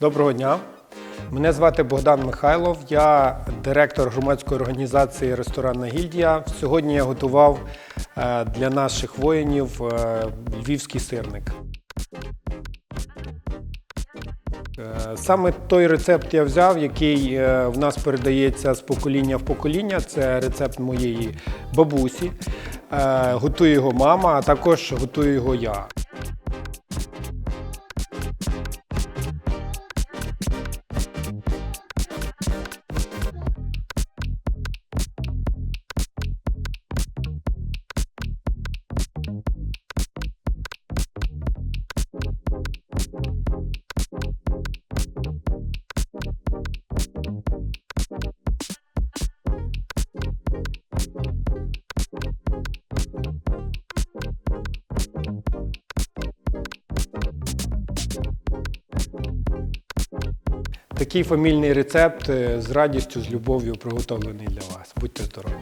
Доброго дня. Мене звати Богдан Михайлов. Я директор громадської організації Ресторанна гільдія. Сьогодні я готував е, для наших воїнів е, львівський сирник. Е, Саме той рецепт я взяв, який в нас передається з покоління в покоління. Це рецепт моєї бабусі. Готує його мама, а також готую його я. Такий фамільний рецепт е, з радістю, з любов'ю приготовлений для вас. Будьте здорові!